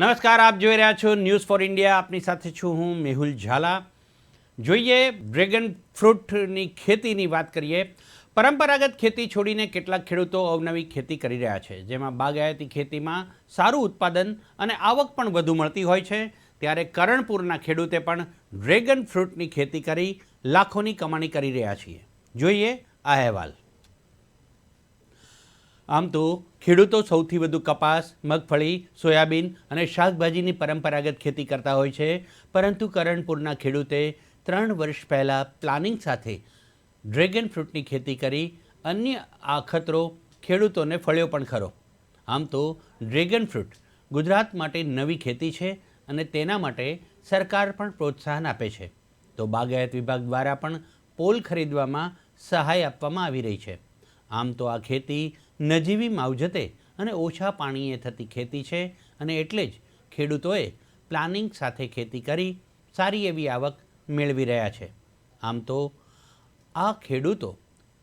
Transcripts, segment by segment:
નમસ્કાર, આપ જોઈ રહ્યા છો ન્યૂઝ ફોર ઇન્ડિયા આપની સાથે છું હું મેહુલ ઝાલા. જોઈએ, ડ્રેગન ફ્રૂટની ખેતીની વાત કરીએ. પરંપરાગત ખેતી છોડીને કેટલાક ખેડૂતો અવનવી ખેતી કરી રહ્યા છે, જેમાં બાગાયતી ખેતીમાં સારું ઉત્પાદન અને આવક પણ વધુ મળતી હોય છે. ત્યારે કરણપુરના ખેડૂતે પણ ડ્રેગન ફ્રૂટની ખેતી કરી લાખોની કમાણી કરી રહ્યા છીએ. જોઈએ આ અહેવાલ. આમ તો ખેડૂતો સૌથી વધુ કપાસ, મગફળી, સોયાબીન અને શાકભાજીની પરંપરાગત ખેતી કરતા હોય છે. પરંતુ કરણપુરના ખેડૂતે ત્રણ વર્ષ પહેલાં પ્લાનિંગ સાથે ડ્રેગન ફ્રૂટની ખેતી કરી. અન્ય આ ખતરો ખેડૂતોને ફળ્યો પણ ખરો. આમ તો ડ્રેગન ફ્રૂટ ગુજરાત માટે નવી ખેતી છે અને તેના માટે સરકાર પણ પ્રોત્સાહન આપે છે. તો બાગાયત વિભાગ દ્વારા પણ પોલ ખરીદવામાં સહાય આપવામાં આવી રહી છે. આમ તો આ ખેતી નજીવી માવજતે અને ઓછા પાણીએ થતી ખેતી છે અને એટલે જ ખેડૂતોએ પ્લાનિંગ સાથે ખેતી કરી સારી એવી આવક મેળવી રહ્યા છે. આમ તો આ ખેડૂતો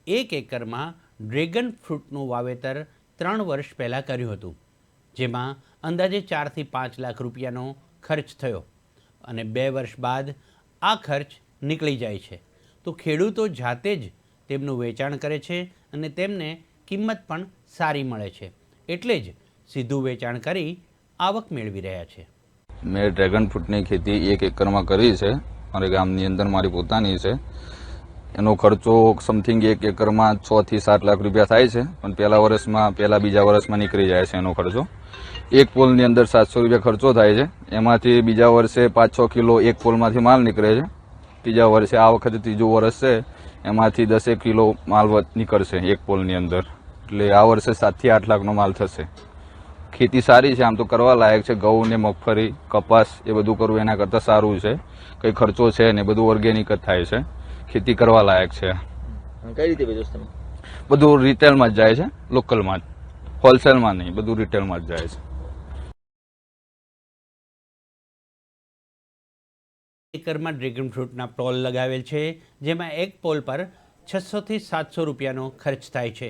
એક એકરમાં ડ્રેગન ફ્રૂટનું વાવેતર ત્રણ વર્ષ પહેલાં કર્યું હતું, જેમાં અંદાજે ચારથી પાંચ લાખ રૂપિયાનો ખર્ચ થયો અને બે વર્ષ બાદ આ ખર્ચ નીકળી જાય છે. તો ખેડૂતો જાતે જ તેમનું વેચાણ કરે છે અને તેમને કિંમત પણ સારી મળે છે. એટલે જ સીધું વેચાણ કરી આવક મેળવી રહ્યા છે. મેં ડ્રેગન ફ્રૂટની ખેતી એક એકરમાં કરી છે. મારા ગામની અંદર મારી પોતાની છે. એનો ખર્ચો સમથિંગ એક એકરમાં છ થી સાત લાખ રૂપિયા થાય છે. પણ પહેલા વર્ષમાં, પહેલા બીજા વર્ષમાં નીકળી જાય છે એનો ખર્ચો. એક પોલની અંદર સાતસો રૂપિયા ખર્ચો થાય છે. એમાંથી બીજા વર્ષે પાંચ છ કિલો એક પોલમાંથી માલ નીકળે છે. ત્રીજા વર્ષે આ વખતે ત્રીજું વર્ષ છે. એમાંથી દસેક કિલો માલ નીકળશે એક પોલની અંદર. એટલે આ વર્ષે સાતથી આઠ લાખનો માલ થશે. ખેતી સારી છે આમ તો કરવા લાયક છે ઘઉં ને મગફળી કપાસ એ બધું કરવું એના કરતાં સારું છે. કંઈ ખર્ચો છે ને બધું ઓર્ગેનિક જ થાય છે. ખેતી કરવા લાયક છે. કઈ રીતે બેચો તમે? બધું રિટેલમાં જ જાય છે લોકલમાં જ. હોલસેલમાં નહીં બધું રિટેલમાં જ જાય છે. એકરમાં ડ્રેગન ફ્રૂટના પોલ લગાવેલ છે જેમાં એક પોલ પર છસોથી સાતસો રૂપિયાનો ખર્ચ થાય છે.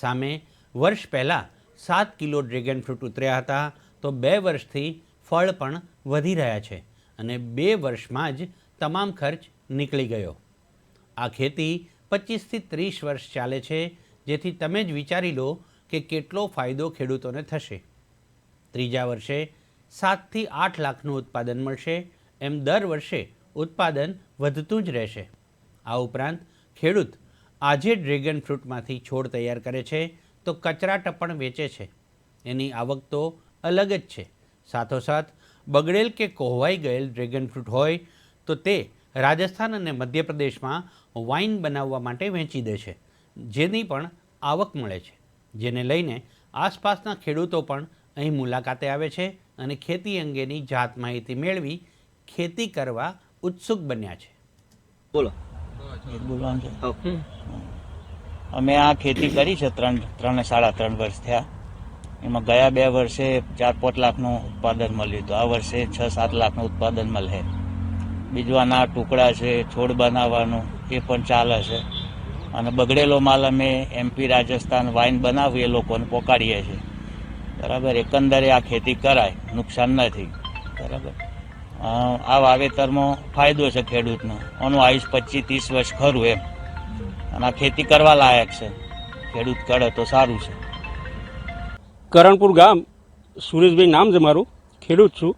સામે વર્ષ પહેલાં સાત કિલો ડ્રેગન ફ્રૂટ ઉતર્યા હતા, તો બે વર્ષથી ફળ પણ વધી રહ્યા છે અને બે વર્ષમાં જ તમામ ખર્ચ નીકળી ગયો. આ ખેતી પચીસથી ત્રીસ વર્ષ ચાલે છે, જેથી તમે જ વિચારી લો કે કેટલો ફાયદો ખેડૂતોને થશે. ત્રીજા વર્ષે સાતથી આઠ લાખનું ઉત્પાદન મળશે, એમ દર વર્ષે ઉત્પાદન વધતું જ રહેશે. આ ઉપરાંત ખેડૂત આજે ડ્રેગન ફ્રૂટમાંથી છોડ તૈયાર કરે છે, તો કચરા ટપણ વેચે છે. એની આવક તો અલગ જ છે. સાથોસાથ, બગડેલ કે કોહવાઈ ગયેલ ડ્રેગન ફ્રૂટ હોય, તો તે રાજસ્થાન અને મધ્યપ્રદેશમાં વાઇન બનાવવા માટે વેચી દે છે, જેની પણ આવક મળે છે. જેને લઈને આસપાસના ખેડૂતો પણ અહીં મુલાકાતે આવે છે અને ખેતી અંગેની જાત માહિતી મેળવી ખેતી કરવા ઉત્સુક બન્યા છે. બોલો. બોલવાનું અમે આ ખેતી કરી છે ત્રણ ત્રણ સાડા ત્રણ વર્ષ થયા. એમાં ગયા બે વર્ષે ચાર પાંચ લાખનું ઉત્પાદન મળ્યું હતું. આ વર્ષે છ સાત લાખનું ઉત્પાદન મળે. બીજું આના ટુકડા છે છોડ બનાવવાનું એ પણ ચાલે છે. અને બગડેલો માલ અમે એમપી રાજસ્થાન વાઇન બનાવી એ લોકોને પોકાડીએ છીએ. બરાબર? એકંદરે આ ખેતી કરાય નુકસાન નથી. બરાબર? આ વાવેતરમાં ફાયદો છે ખેડૂતનો. આનું આયુષ પચીસ, ત્રીસ વર્ષ ખરું એમ. અને આ ખેતી કરવા લાયક છે. ખેડૂત કરે તો સારું છે. કરણપુર ગામ, સુરેશભાઈ નામ છે મારું, ખેડૂત છું.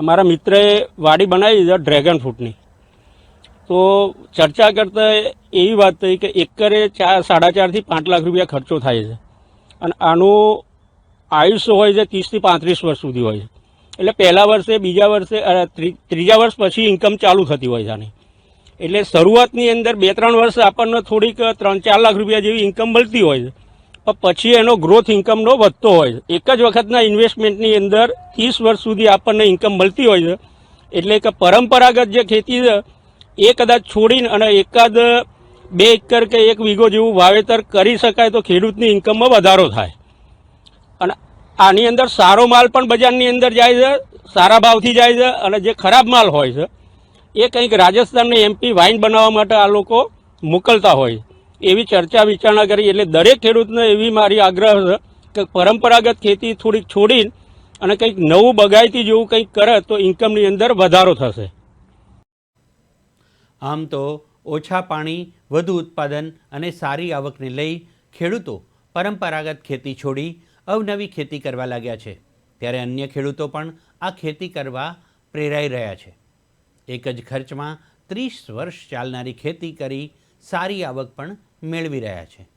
મારા મિત્રએ વાડી બનાવી દીધા ડ્રેગન ફ્રૂટની. તો ચર્ચા કરતા એવી વાત થઈ કે એકરે ચાર, સાડા ચારથી પાંચ લાખ રૂપિયા ખર્ચો થાય છે. અને આનું આયુષ્ય હોય છે ત્રીસથી પાંત્રીસ વર્ષ સુધી હોય છે. એટલે પહેલા વર્ષે, બીજા વર્ષે ત્રીજા વર્ષ પછી ઇન્કમ ચાલુ થતી હોય છે આની. એટલે શરૂઆતની અંદર બે ત્રણ વર્ષ આપણને થોડીક ત્રણ ચાર લાખ રૂપિયા જેવી ઇન્કમ મળતી હોય છે. પણ પછી એનો ગ્રોથ ઇન્કમનો વધતો હોય છે. એક જ વખતના ઇન્વેસ્ટમેન્ટની અંદર ત્રીસ વર્ષ સુધી આપણને ઇન્કમ મળતી હોય છે. એટલે કે પરંપરાગત જે ખેતી છે, એ કદાચ છોડીને અને એકાદ બે એકર કે એક વીઘો જેવું વાવેતર કરી શકાય તો ખેડૂતની ઇન્કમમાં વધારો થાય. અને આની અંદર સારો માલ પણ બજારની અંદર જાય છે, સારા ભાવથી જાય છે અને જે ખરાબ માલ હોય છે, એ કંઈક રાજસ્થાનને એમપી વાઇન બનાવવા માટે આ લોકો મોકલતા હોય. એવી ચર્ચા વિચારણા કરી, એટલે દરેક ખેડૂતને એવી મારી આગ્રહ છે કે પરંપરાગત ખેતી થોડીક છોડીને અને કંઈક નવું બગાયતી જેવું કંઈક કરે તો ઇન્કમની અંદર વધારો થશે. આમ તો ઓછા પાણી, વધુ ઉત્પાદન અને સારી આવકને લઈ ખેડૂતો પરંપરાગત ખેતી છોડી અવનવી ખેતી કરવા લાગ્યા છે. ત્યારે અન્ય ખેડૂતો પણ આ ખેતી કરવા પ્રેરાઈ રહ્યા છે. એક જ ખર્ચમાં ત્રીસ વર્ષ ચાલનારી ખેતી કરી સારી આવક પણ મેળવી રહ્યા છે.